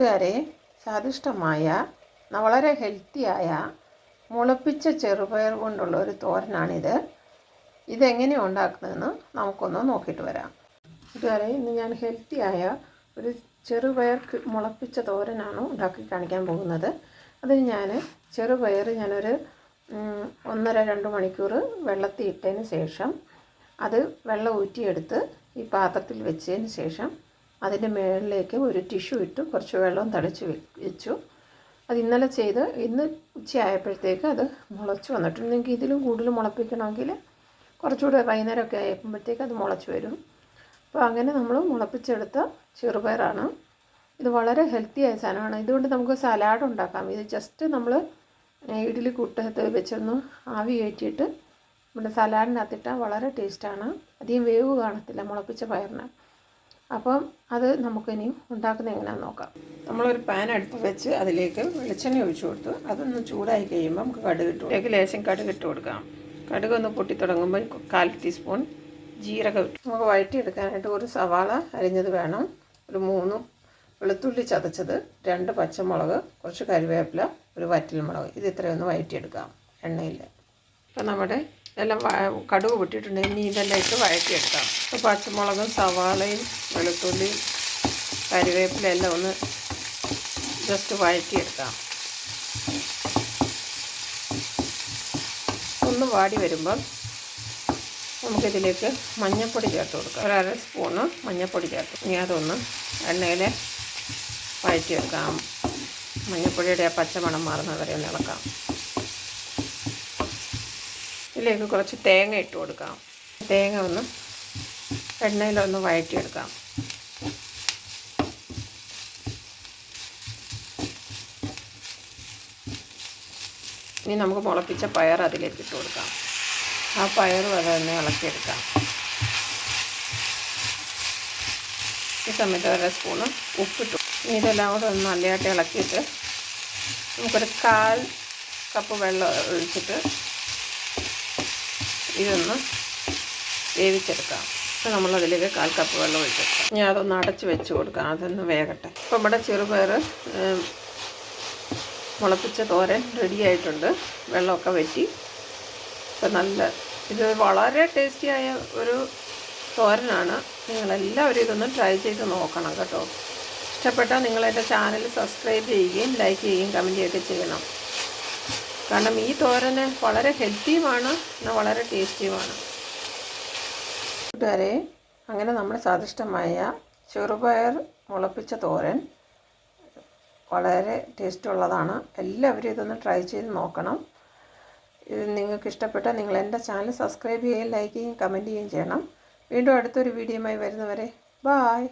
കൂട്ടുകാരെ സ്വാദിഷ്ടമായ വളരെ ഹെൽത്തിയായ മുളപ്പിച്ച ചെറുപയർ കൊണ്ടുള്ള ഒരു തോരനാണിത്. ഇതെങ്ങനെ ഉണ്ടാക്കുന്നതെന്ന് നമുക്കൊന്ന് നോക്കിയിട്ട് വരാം. കൂട്ടുകാരെ ഇന്ന് ഞാൻ ഹെൽത്തിയായ ഒരു ചെറുപയർ മുളപ്പിച്ച തോരനാണ് ഉണ്ടാക്കി കാണിക്കാൻ പോകുന്നത്. അതിന് ഞാൻ ചെറുപയർ ഞാനൊരു ഒന്നര രണ്ട് മണിക്കൂർ വെള്ളത്തിൽ ഇട്ടതിന് ശേഷം അത് വെള്ളം ഊറ്റിയെടുത്ത് ഈ പാത്രത്തിൽ വെച്ചതിന് ശേഷം അതിന്റെ മുകളിലേക്ക് ഒരു ടിഷ്യൂ ഇട്ട്. കുറച്ച് വെള്ളം തളിച്ച് വെച്ചു. അത് ഇന്നലെ ചെയ്ത് ഇന്ന് ഉച്ചയായപ്പോഴത്തേക്ക് അത് മുളച്ച് വന്നിട്ടുണ്ട്. നിങ്ങൾക്ക് ഇതിലും കൂടുതൽ മുളപ്പിക്കണമെങ്കിൽ കുറച്ചുകൂടെ വൈകുന്നേരമൊക്കെ ആയപ്പോഴത്തേക്ക് അത് മുളച്ച് വരും. അപ്പോൾ അങ്ങനെ നമ്മൾ മുളപ്പിച്ചെടുത്ത ചെറുപയറാണ്. ഇത് വളരെ ഹെൽത്തി ആയ സാധനമാണ്. ഇതുകൊണ്ട് നമുക്ക് സലാഡ് ഉണ്ടാക്കാം. ഇത് ജസ്റ്റ് നമ്മൾ ഇഡ്ഡലി കൂട്ടത്ത് വെച്ചൊന്ന് ആവി കയറ്റിയിട്ട് നമ്മുടെ സലാഡിനകത്തിട്ടാൽ വളരെ ടേസ്റ്റാണ്. അധികം വേവ് കാണത്തില്ല മുളപ്പിച്ച പയറിന്. അപ്പം അത് നമുക്കിനി ഉണ്ടാക്കുന്നത് എങ്ങനെയാണെന്ന് നോക്കാം. നമ്മളൊരു പാൻ എടുത്ത് വെച്ച് അതിലേക്ക് വെളിച്ചെണ്ണ ഒഴിച്ചു കൊടുത്ത്. അതൊന്ന് ചൂടായി കഴിയുമ്പോൾ നമുക്ക് കടുക് ഇട്ടു അതിലേക്ക് ലേശം കടുക് ഇട്ട് കൊടുക്കാം. കടുക് ഒന്ന് പൊട്ടി തുടങ്ങുമ്പോൾ കാൽ ടീസ്പൂൺ ജീരകം ഇട്ടു. നമുക്ക് വഴറ്റിയെടുക്കാനായിട്ട് ഒരു സവാള അരിഞ്ഞത് വേണം. ഒരു മൂന്ന് വെളുത്തുള്ളി ചതച്ചത് രണ്ട് പച്ചമുളക് കുറച്ച് കറിവേപ്പില ഒരു വറ്റൽമുളക്. ഇത് ഇത്രയൊന്ന് വഴറ്റിയെടുക്കാം. എണ്ണയിൽ ഇപ്പം നമ്മുടെ ഇതെല്ലാം കടുക് പൊട്ടിയിട്ടുണ്ട്. ഇനി ഇതെല്ലാം ഇട്ട് വഴറ്റിയെടുക്കാം. ഇപ്പോൾ പച്ചമുളകും സവാളയും വെളുത്തുള്ളിയും കറിവേപ്പില എല്ലാം ഒന്ന് ജസ്റ്റ് വഴറ്റിയെടുക്കാം. ഒന്ന് വാടി വരുമ്പം നമുക്കിതിലേക്ക് മഞ്ഞൾപ്പൊടി ചേർത്ത് കൊടുക്കാം. ഒരു അര സ്പൂണ് മഞ്ഞൾപ്പൊടി ചേർത്ത് ഇനി അതൊന്ന് എണ്ണയിൽ വഴറ്റിയെടുക്കാം. മഞ്ഞൾപ്പൊടിയുടെ ആ പച്ചമണം മാറുന്നത് വരെ ഒന്ന് ഇളക്കാം. ഇതിലേക്ക് കുറച്ച് തേങ്ങ ഇട്ട് കൊടുക്കാം. തേങ്ങ ഒന്ന് എണ്ണയിലൊന്ന് വഴറ്റിയെടുക്കാം. ഇനി നമുക്ക് മുളപ്പിച്ച പയർ അതിലേക്ക് ഇട്ട് കൊടുക്കാം. ആ പയറും അത് തന്നെ ഇളക്കിയെടുക്കാം. ഈ സമയത്ത് ഒരു സ്പൂണ് ഉപ്പിട്ടു ഇനി ഇതെല്ലാം കൂടെ ഒന്ന് നല്ലതായിട്ട് ഇളക്കിയിട്ട് നമുക്കൊരു കാൽ കപ്പ് വെള്ളം ഒഴിച്ചിട്ട് ഇതൊന്ന് വേവിച്ചെടുക്കാം. അപ്പോൾ നമ്മളതിലേക്ക് കാൽ കപ്പ് വെള്ളം ഒഴിച്ചെടുക്കാം. ഞാൻ അതൊന്ന് അടച്ച് വെച്ച് കൊടുക്കാം. അതൊന്ന് വേകട്ടെ. ഇപ്പോൾ ഇവിടെ ചെറുപയർ മുളപ്പിച്ച തോരൻ റെഡി ആയിട്ടുണ്ട്. വെള്ളമൊക്കെ വറ്റി ഇപ്പം നല്ല ഇത് വളരെ ടേസ്റ്റിയായ ഒരു തോരനാണ്. നിങ്ങളെല്ലാവരും ഇതൊന്ന് ട്രൈ ചെയ്ത് നോക്കണം കേട്ടോ. ഇഷ്ടപ്പെട്ടാൽ നിങ്ങളെന്റെ ചാനൽ സബ്സ്ക്രൈബ് ചെയ്യുകയും ലൈക്ക് ചെയ്യുകയും കമന്റ് ചെയ്യുകയൊക്കെ ചെയ്യണം. കാരണം ഈ തോരൻ വളരെ ഹെൽത്തിയുമാണ് എന്നാൽ വളരെ ടേസ്റ്റിയുമാണ് കൂട്ടുകാരെ അങ്ങനെ നമ്മുടെ സ്വാദിഷ്ടമായ ചെറുപയർ മുളപ്പിച്ച തോരൻ വളരെ ടേസ്റ്റുള്ളതാണ് എല്ലാവരും ഇതൊന്ന് ട്രൈ ചെയ്ത് നോക്കണം. ഇത് നിങ്ങൾക്ക് ഇഷ്ടപ്പെട്ടാൽ നിങ്ങൾ എന്റെ ചാനൽ സബ്സ്ക്രൈബ് ചെയ്യുകയും ലൈക്ക് ചെയ്യുകയും കമന്റ് ചെയ്യുകയും ചെയ്യണം. വീണ്ടും അടുത്തൊരു വീഡിയോയുമായി വരുന്നവരെ ബായ്